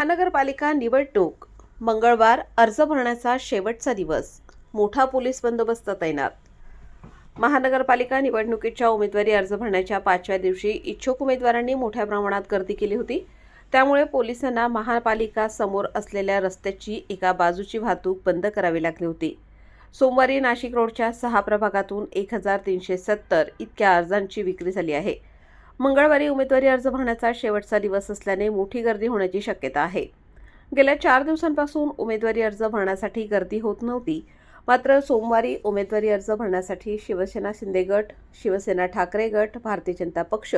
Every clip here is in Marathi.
महानगरपालिका निवडणूक. मंगळवार अर्ज भरण्याचा शेवटचा दिवस. मोठा पोलीस बंदोबस्त तैनात. महानगरपालिका निवडणुकीच्या उमेदवारी अर्ज भरण्याच्या पाचव्या दिवशी इच्छुक उमेदवारांनी मोठ्या प्रमाणात गर्दी केली होती. त्यामुळे पोलिसांना महापालिका समोर असलेल्या रस्त्याची एका बाजूची वाहतूक बंद करावी लागली होती. सोमवारी नाशिक रोडच्या सहा प्रभागातून एक हजार तीनशे सत्तर इतक्या अर्जांची विक्री झाली आहे. मंगळवारी उमेदवारी अर्ज भरण्याचा शेवटचा दिवस असल्याने मोठी गर्दी होण्याची शक्यता आहे. गेल्या चार दिवसांपासून उमेदवारी अर्ज भरण्यासाठी गर्दी होत नव्हती. मात्र सोमवारी उमेदवारी अर्ज भरण्यासाठी शिवसेना शिंदे गट शिवसेना ठाकरे गट भारतीय जनता पक्ष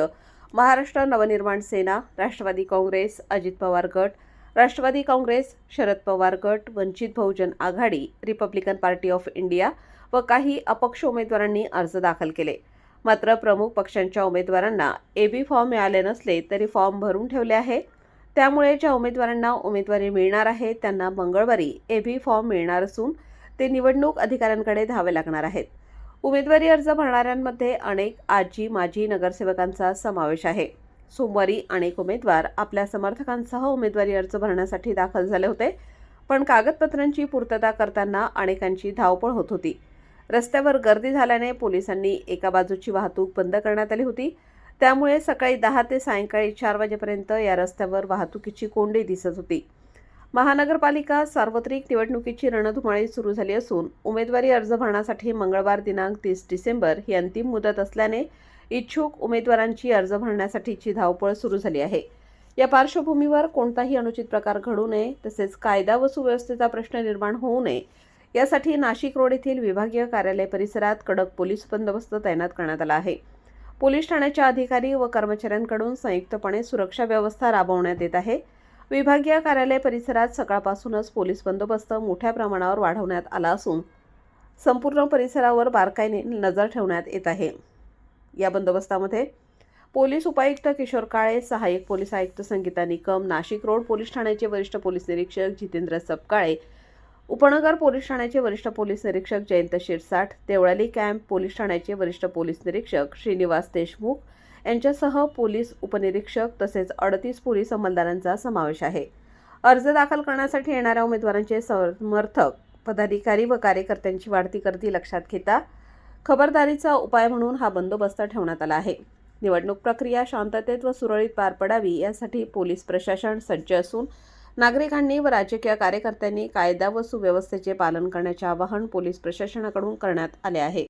महाराष्ट्र नवनिर्माण सेना राष्ट्रवादी काँग्रेस अजित पवार गट राष्ट्रवादी काँग्रेस शरद पवार गट Vanchit Bahujan Aghadi Republican Party of India व काही अपक्ष उमेदवारांनी अर्ज दाखल केले. मात्र प्रमुख पक्षांच्या उमेदवारांना ए बी फॉर्म मिळाले नसले तरी फॉर्म भरून ठेवले आहे. त्यामुळे ज्या उमेदवारांना उमेदवारी मिळणार आहे त्यांना मंगळवारी ए बी फॉर्म मिळणार असून ते निवडणूक अधिकाऱ्यांकडे धावे लागणार आहेत. उमेदवारी अर्ज भरणाऱ्यांमध्ये अनेक आजी माजी नगरसेवकांचा समावेश आहे. सोमवारी अनेक उमेदवार आपल्या समर्थकांसह उमेदवारी अर्ज भरण्यासाठी दाखल झाले होते पण कागदपत्रांची पूर्तता करताना अनेकांची धावपळ होत होती. रस्त्यावर गर्दी झाल्याने पोलिसांनी एका बाजूची वाहतूक बंद करण्यात आली होती. त्यामुळे सकाळी दहा ते सायंकाळी चार वाजेपर्यंत या रस्त्यावर वाहतुकीची कोंडी दिसत होती. महानगरपालिका सार्वत्रिक निवडणुकीची रणधुमाळी सुरू झाली असून उमेदवारी अर्ज भरण्यासाठी मंगळवार दिनांक तीस डिसेंबर ही अंतिम मुदत असल्याने इच्छुक उमेदवारांची अर्ज भरण्यासाठीची धावपळ सुरू झाली आहे. या पार्श्वभूमीवर कोणताही अनुचित प्रकार घडू नये तसेच कायदा व सुव्यवस्थेचा प्रश्न निर्माण होऊ नये यासाठी नाशिक रोड येथील विभागीय कार्यालय परिसरात कडक पोलीस बंदोबस्त तैनात करण्यात आला आहे. पोलीस ठाण्याच्या अधिकारी व कर्मचाऱ्यांकडून संयुक्तपणे सुरक्षा व्यवस्था राबवण्यात येत आहे. विभागीय कार्यालय परिसरात सकाळपासूनच पोलीस बंदोबस्त मोठ्या प्रमाणावर वाढवण्यात आला असून संपूर्ण परिसरावर बारकाईने नजर ठेवण्यात येत आहे. या बंदोबस्तामध्ये पोलीस उपायुक्त किशोर काळे सहाय्यक पोलीस आयुक्त संगीता निकम नाशिक रोड पोलीस ठाण्याचे वरिष्ठ पोलीस निरीक्षक जितेंद्र सपकाळे उपनगर पोलीस ठाण्याचे वरिष्ठ पोलीस निरीक्षक जयंत शिरसाठ देवळाली कॅम्प पोलीस ठाण्याचे वरिष्ठ पोलीस निरीक्षक श्रीनिवास देशमुख यांच्यासह पोलीस उपनिरीक्षक तसेच अडतीस पोलीस अंमलदारांचा समावेश आहे. अर्ज दाखल करण्यासाठी येणाऱ्या उमेदवारांचे समर्थक पदाधिकारी व कार्यकर्त्यांची वाढती गर्दी लक्षात घेता खबरदारीचा उपाय म्हणून हा बंदोबस्त ठेवण्यात आला आहे. निवडणूक प्रक्रिया शांततेत व सुरळीत पार पडावी यासाठी पोलीस प्रशासन सज्ज असून नागरिकांनी व राजकीय कार्यकर्त्यांनी कायदा व सुव्यवस्थेचे पालन करण्याचे आवाहन पोलीस प्रशासनाकडून करण्यात आले आहे.